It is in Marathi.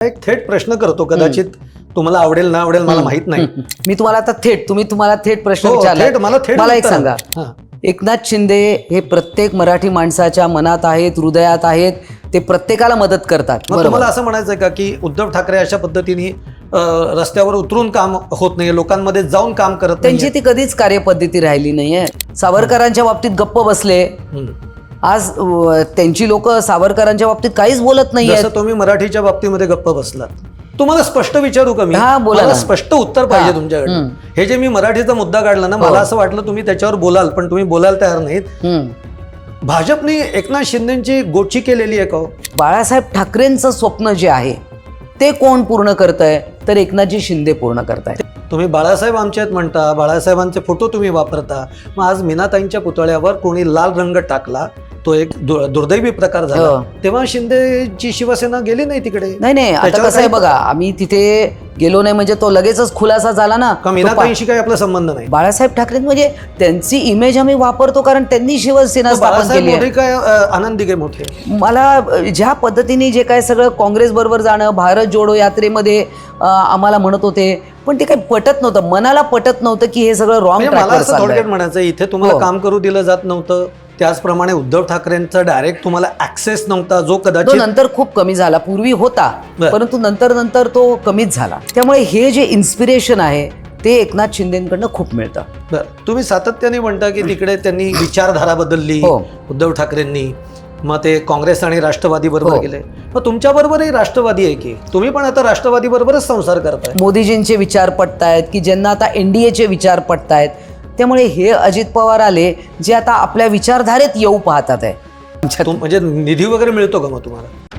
एक थेट प्रश्न करतो कदाचित तुम्हाला आवडेल ना आवडेल मला माहीत नाही. मी तुम्हाला आता थेट तुम्ही तुम्हाला थेट प्रश्न हो, विचारला. थेट, मला थेट मला एक उत्तर. सांगा. हां. एकनाथ शिंदे हे प्रत्येक मराठी माणसाच्या मनात आहेत हृदयात आहेत ते प्रत्येकाला मदत करतात. मग तुम्हाला असं म्हणायचं का की उद्धव ठाकरे अशा पद्धतीने अं, रस्त्यावर उतरून काम होत नाही लोकांमध्ये जाऊन काम करत त्यांची ती कधीच कार्यपद्धती राहिली नाहीये. सावरकरांच्या बाबतीत गप्प बसले. आज त्यांची लोक सावरकरांच्या बाबतीत काहीच बोलत नाहीये जसं तुम्ही मराठीच्या बाबतीमध्ये गप्प बसलात. तुम्हाला स्पष्ट विचारू का मी? हा, बोला. स्पष्ट उत्तर पाहिजे तुमच्याकडे हे जे मी मराठीचा मुद्दा काढला ना मला असं वाटलं तुम्ही त्याच्यावर बोलाल पण तुम्ही बोलायला तयार नाहीत. भाजपने एकनाथ शिंदेची गोची केलेली आहे का हो? बाळासाहेब ठाकरेंचं स्वप्न जे आहे ते कोण पूर्ण करत आहे तर एकनाथजी शिंदे पूर्ण करताय तुम्ही बाळासाहेब आमचे आहेत म्हणता बाळासाहेबांचे फोटो तुम्ही वापरता. मग आज मीनाताईंच्या पुतळ्यावर कोणी लाल रंग टाकला तो एक दु- दुर्दैवी प्रकार झाला. हो. तेव्हा शिंदेची शिवसेना गेली नाही तिकडे? नाही नाही आता त्याच्यावर कसं आहे काही- बघा आम्ही तिथे गेलो नाही म्हणजे तो लगेचच खुलासा झाला ना. का तो पा- मीनाताईंशी काही आपला संबंध नाही. बाळासाहेब ठाकरे म्हणजे त्यांची इमेज आम्ही वापरतो कारण त्यांनी शिवसेना स्थापन बाळासाहेब केली आहे. काय अं, आनंदी काय मोठे? मला अ, ज्या पद्धतीने जे काय सगळं काँग्रेस बरोबर जाणं भारत जोडो यात्रेमध्ये अ, आम्हाला म्हणत होते पण ते काही पटत नव्हतं मनाला पटत नव्हतं की हे सगळं रॉंग म्हणजे मला असं थोडक्यात म्हणायचं इथे तुम्हाला काम करू दिलं जात नव्हतं त्याचप्रमाणे उद्धव ठाकरेंचा डायरेक्ट तुम्हाला ऍक्सेस नव्हता जो तो कदाचित नंतर खूप कमी झाला पूर्वी होता बरं. परंतु नंतर नंतर तो कमीच झाला त्यामुळे हे जे इन्स्पिरेशन आहे ते एकनाथ शिंदेकडनं खूप मिळतं बरं. तुम्ही सातत्याने म्हणता की तिकडे त्यांनी विचारधारा बदलली हो. उद्धव ठाकरेंनी मग ते काँग्रेस आणि राष्ट्रवादी बरोबर हो. गेले मग तुमच्या बरोबरही राष्ट्रवादी आहे की तुम्ही पण आता राष्ट्रवादी बरोबरच संसार करताय मोदीजींचे विचार पटतायत की ज्यांना आता एनडीएचे विचार पटतायत त्यामुळे हे अजित पवार आले जे आता आपल्या विचारधारेत येऊ पाहतात आहे. म्हणजे निधी वगैरे मिळतो का मग तुम्हाला?